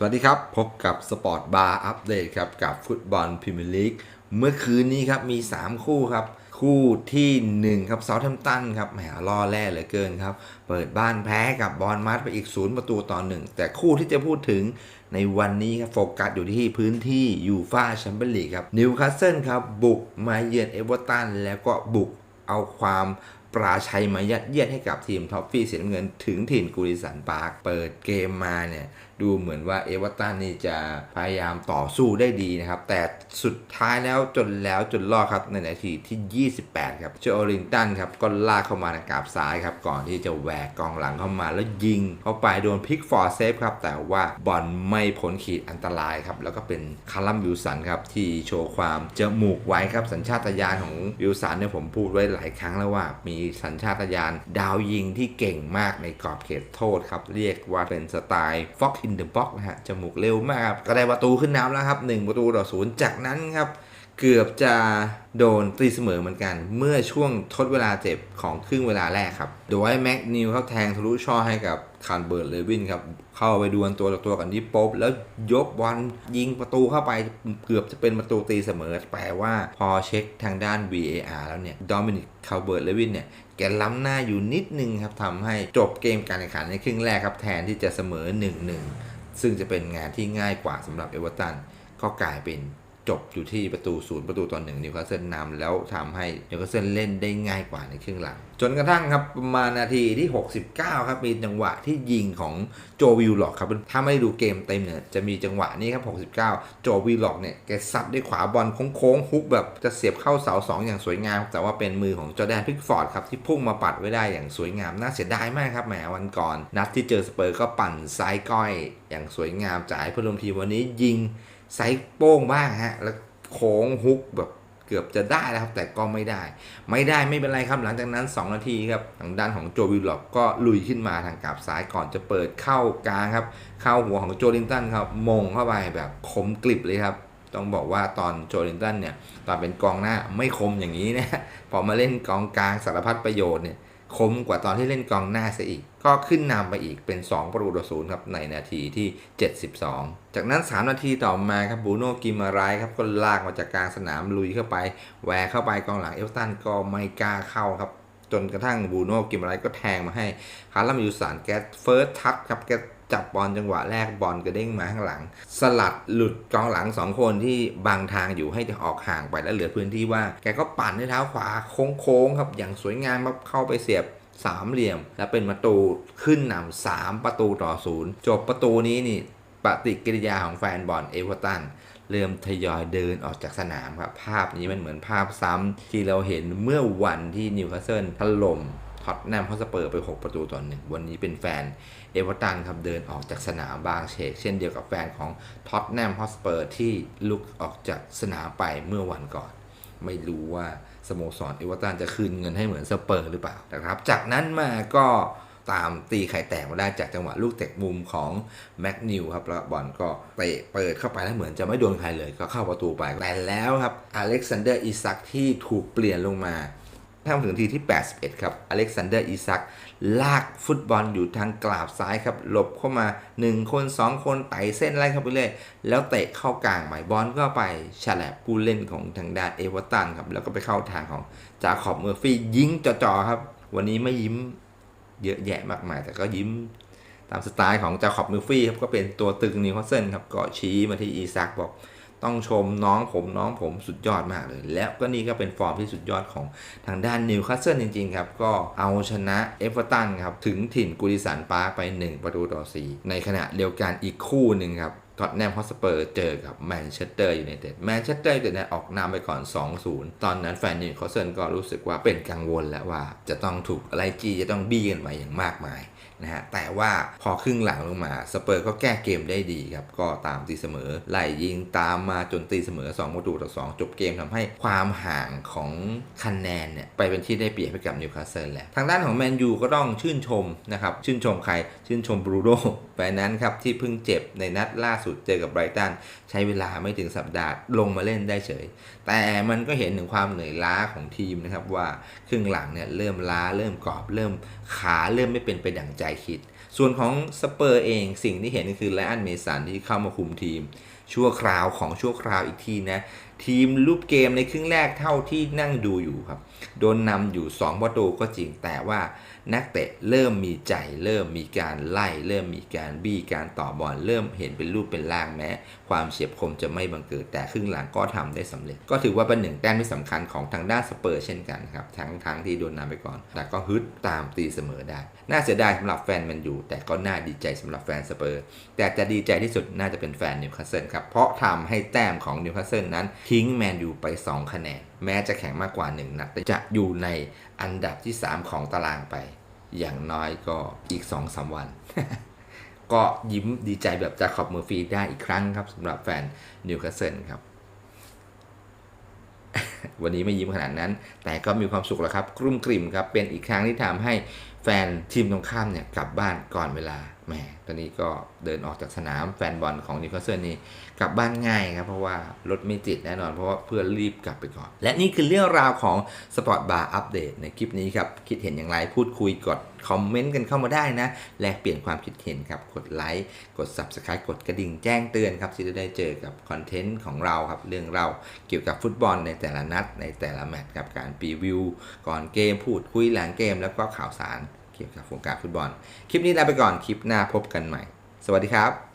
สวัสดีครับ พบกับสปอร์ตบาร์อัปเดตครับกับฟุตบอลพรีเมียร์ลีกเมื่อคืนนี้ครับมี 3 คู่ครับ คู่ทีห1ครับเซาท์แฮมป์ตันครับแหมล่อแร่เหลือเกินครับ เปิดบ้านแพ้กับบอลมัดไปอีก 0 ประตูต่อหนึ่งแต่คู่ที่จะพูดถึงในวันนี้ครับโฟกัสอยู่ที่พื้นที่ยูฟาแชมเปี้ยนลีกครับนิวคาสเซิลครับ บุกมาเยือนเอเวอร์ตันแล้วก็บุกเอาความปราชัยมายัดเยียดให้กับทีมท็อฟฟี่เสีน้ำเงินถึงถิ่นกูริสันพาร์คเปิดเกมมาเนี่ย ดูเหมือนว่าเอเวอร์ตันนี่จะพยายามต่อสู้ได้ดีนะครับ แต่สุดท้ายแล้วจนแล้วจนรอดครับในนาทีที่ 28 ครับเจอริงตันครับก็ลากเข้ามาในกราบซ้ายครับ ก่อนที่จะแหวกกองหลังเข้ามาแล้วยิง เข้าไปโดนพิกฟอร์เซฟครับ แต่ว่าบอลไม่พ้นขีดอันตรายครับ แล้วก็เป็นคาร์ลัมวิลสันครับ ที่โชว์ความจมูกไว้ครับ สัญชาตญาณของวิลสันเนี่ยผมพูดไว้หลายครั้งแล้วว่า มีสัญชาตญาณดาวยิงที่เก่งมากในกรอบเขตโทษครับเรียกว่าเป็นสไตล์ Fox in the box นะฮะจมูกเร็วมากครับก็ได้ประตูขึ้นน้ำแล้วครับ1ประตูต่อศูนย์จากนั้นครับ เกือบจะโดนตีเสมอเหมือนกัน เมื่อช่วงทดเวลาเจ็บของครึ่งเวลาแรกครับ โดยแม็กนิวเขาแทงทะลุช่อให้กับคาร์เบิร์ตเลวินครับ เข้าไปดวลตัวต่อตัวกันที่ป๊บแล้วยกบอลยิงประตูเข้าไปเกือบจะเป็นประตูตีเสมอแต่ว่าพอเช็คทางด้าน VAR แล้วเนี่ยโดมินิกคาร์เบิร์ตเลวินเนี่ยแกล้ำหน้าอยู่นิดนึงครับทำให้จบเกมการแข่งขันในครึ่งแรกครับแทนที่จะเสมอ 1-1 ซึ่งจะเป็นงานที่ง่ายกว่าสำหรับเอเวอร์ตันก็กลายเป็น จบอยู่ที่ประตูศูนย์ประตูต่อหนึ่งนิวคาสเซิลนำแล้วทำให้นิวคาสเซิลเล่นได้ง่ายกว่าในครึ่งหลัง จนกระทั่งครับประมาณนาทีที่ 69 ครับมีจังหวะที่ยิงของโจวิลล็อกครับถ้าไม่ได้ดูเกมเต็มเนี่ยจะมีจังหวะนี้ครับ 69 โจวิลล็อกเนี่ยแกซัดด้วยขวาบอลโค้งๆฮุกแบบจะเสียบเข้าเสาสองอย่างสวยงาม แต่ว่าเป็นมือของจอแดนพิกฟอร์ดครับที่พุ่งมาปัดไว้ได้อย่างสวยงามน่าเสียดายมากครับแหมวันก่อน นัดที่เจอสเปอร์ก็ปั่นซ้ายก้อยอย่างสวยงามจ่ายเพื่อนร่วมทีมวันนี้ยิง ไซส์โป้งบ้างฮะ แล้วโค้งฮุกแบบเกือบจะได้แล้วครับ แต่ก็ไม่ได้ ไม่ได้ไม่เป็นไรครับ หลังจากนั้น 2 นาทีครับ ทางด้านของโจวิลล็อกก็ลุยขึ้นมาทางกาบซ้ายก่อนจะเปิดเข้ากลางครับ เข้าหัวของโจลินตันครับ มงเข้าไปแบบคมกลิบเลยครับต้องบอกว่าตอนโจลินตันเนี่ย ตอนเป็นกองหน้าไม่คมอย่างนี้นะ พอมาเล่นกองกลางสารพัดประโยชน์เนี่ย คมกว่าตอนที่เล่นกองหน้าซะอีก ก็ขึ้นนำไปอีกเป็น 2 ประตูต่อศูนย์ครับในนาทีที่ 72 จากนั้น 3 นาทีต่อมาครับบูโน่กิมารายครับก็ลากมาจากกลางสนามลุยเข้าไปแหวกเข้าไปกองหลังเอลตันก็ไม่กล้าเข้าครับ จนกระทั่งบูโน่กิมารายก็แทงมาให้คาร์ลัมยูสานแกสเฟิร์สทัชครับแก จับบอลจังหวะแรกบอลกระเด้งมาข้างหลัง สลัดหลุดกองหลังสองคนที่บางทางอยู่ให้จะออกห่างไปแล้วเหลือพื้นที่ว่างแกก็ปั่นด้วยเท้าขวาโค้งๆครับอย่างสวยงามครับเข้าไปเสียบสามเหลี่ยม และเป็นประตูขึ้นนำสามประตูต่อศูนย์จบประตูนี้นี่ปฏิกิริยาของแฟนบอลเอเวอร์ตันเริ่มทยอยเดินออกจากสนามครับ ภาพนี้มันเหมือนภาพซ้ำที่เราเห็นเมื่อวันที่นิวคาสเซิลถล่ม อตแนมฮอสเปอร์ไป 6 ประตูต่อหนึ่งวันนี้เป็นแฟนเอเวอร์ตันครับเดินออกจากสนามบางเชกเช่นเดียวกับแฟนของท็อตแนมฮอสเปอร์ที่ลุกออกจากสนามไปเมื่อวันก่อน ไม่รู้ว่าสโมสรเอเวอร์ตันจะคืนเงินให้เหมือนสเปอร์หรือเปล่านะครับ จากนั้นมาก็ตามตีไข่แตกมาได้จากจังหวะลูกเตะมุมของแม็กนิวครับแล้วบอลก็เตะเปิดเข้าไปแล้วเหมือนจะไม่โดนใครเลยก็เข้าประตูไปแต่แล้วครับอเล็กซานเดอร์อิซักที่ถูกเปลี่ยนลงมา ถ้ามถึงทีที่ 81 ครับ อเล็กซานเดอร์อิซัก ลากฟุตบอลอยู่ทางกราบซ้ายครับ หลบเข้ามา 1 คน 2 คนไต่เส้นไล่เข้าไปเรื่อย แล้วเตะเข้ากลางหมายบอลก็ไปฉลับผู้เล่นของทางด้านเอเวอร์ตันครับ แล้วก็ไปเข้าทางของจาขอบเมอร์ฟี่ยิงจ่อๆครับ วันนี้ไม่ยิ้มเยอะแยะมากมาย แต่ก็ยิ้มตามสไตล์ของจาขอบเมอร์ฟี่ครับ ก็เป็นตัวตึงนิวคาสเซิลครับ ก็ชี้มาที่อีซักบอก ต้องชมน้องผมน้องผมสุดยอดมากเลย แล้วก็นี่ก็เป็นฟอร์มที่สุดยอดของทางด้านนิวคาสเซิลจริงๆครับ ก็เอาชนะเอฟเวอร์ตันครับ ถึงถิ่นกูริสันปาร์คไป 1 ประตูต่อ 4 ในขณะเดียวกันอีกคู่หนึ่งครับท็อตแนมฮอสเปอร์เจอกับแมนเชสเตอร์ยูไนเต็ดแมนเชสเตอร์ยูไนเต็ดออกนำไปก่อน 2-0 ตอนนั้นแฟนนิวคาสเซิลก็รู้สึกว่าเป็นกังวลแล้วว่า จะต้องถูกไล่จี้จะต้องบี้กันไปอย่างมากมาย นะฮะแต่ว่าพอครึ่งหลังลงมาสเปอร์ก็แก้เกมได้ดีครับ ก็ตามตีเสมอไล่ยิงตามมาจนตีเสมอ 2 ประตูต่อ 2 จบเกมทำให้ความห่างของคะแนนเนี่ยไปเป็นที่ได้เปรียบให้กับนิวคาสเซิลแล้วทางด้านของแมนยูก็ต้องชื่นชมนะครับ ชื่นชมใคร ชื่นชมบรูโน่แฟนนั้นครับ ที่เพิ่งเจ็บในนัดล่าสุดเจอกับไบรตันใช้เวลาไม่ถึงสัปดาห์ลงมาเล่นได้เฉย แต่มันก็เห็นถึงความเหนื่อยล้าของทีมนะครับว่าครึ่งหลังเนี่ยเริ่มล้าเริ่มกรอบเริ่มขาเริ่มไม่เป็นไปดั่งใจคิด ส่วนของสเปอร์เองสิ่งที่เห็นก็คือไลอันเมสันที่เข้ามาคุมทีม ชั่วคราวของชั่วคราวอีกทีนะ ทีมรูปเกมในครึ่งแรกเท่าที่นั่งดูอยู่ครับ โดนนำอยู่ 2 ประตูก็จริงแต่ว่า นักเตะเริ่มมีใจ เริ่มมีการไล่ เริ่มมีการบี้การต่อบอลเริ่มเห็นเป็นรูปเป็นร่างแม้ ความเฉียบคมจะไม่บังเกิดแต่ครึ่งหลังก็ทำได้สำเร็จ ก็ถือว่าเป็นหนึ่งแต้มที่สำคัญของทางด้านสเปอร์เช่นกันครับทั้งทั้งที่โดนนำไปก่อน แต่ก็ฮึดตามตีเสมอได้ น่าเสียดายสำหรับแฟนแมนอยู่ แต่ก็น่าดีใจสำหรับแฟนสเปอร์ แต่จะดีใจที่สุดน่าจะเป็นแฟนนิวคาสเซิลครับเพราะทำให้แต้มของนิวคาสเซิลนั้นทิ้งแมนยูไป 2 คะแนนแม้จะแข่งมากกว่า 1 นัดแต่จะอยู่ในอันดับที่ 3 ของตารางไป อย่างน้อยก็อีก2-3วัน ก็ยิ้มดีใจแบบจะขอบมือร์ฟีได้อีกครั้งครับสำหรับแฟนนิวคาสเซิลครับ วันนี้ไม่ยิ้มขนาดนั้น แต่ก็มีความสุขแล้วครับกรุ่มกริ่มครับเป็นอีกครั้งที่ทำให้แฟนทีมตรงข้ามเนี่ยกลับบ้านก่อนเวลา แหมตอนนี้ก็เดินออกจากสนามแฟนบอลของนิวคาสเซิลนี่กลับบ้านง่ายครับ เพราะว่ารถไม่ติดแน่นอน เพราะว่าเพื่อนรีบกลับไปก่อน และนี่คือเรื่องราวของสปอร์ตบาร์อัปเดตในคลิปนี้ครับ คิดเห็นอย่างไรพูดคุยกดคอมเมนต์กันเข้ามาได้นะ แลกเปลี่ยนความคิดเห็นครับ กดไลค์กด Subscribe กดกระดิ่งแจ้งเตือนครับที่จะได้เจอกับคอนเทนต์ของเราครับเรื่องเราเกี่ยวกับฟุตบอลในแต่ละนัดในแต่ละแมตช์ครับการรีวิวก่อนเกมพูดคุยหลังเกมแล้วก็ข่าวสาร เกี่ยวกับวงการฟุตบอล คลิปนี้ลาไปก่อนคลิปหน้าพบกันใหม่ สวัสดีครับ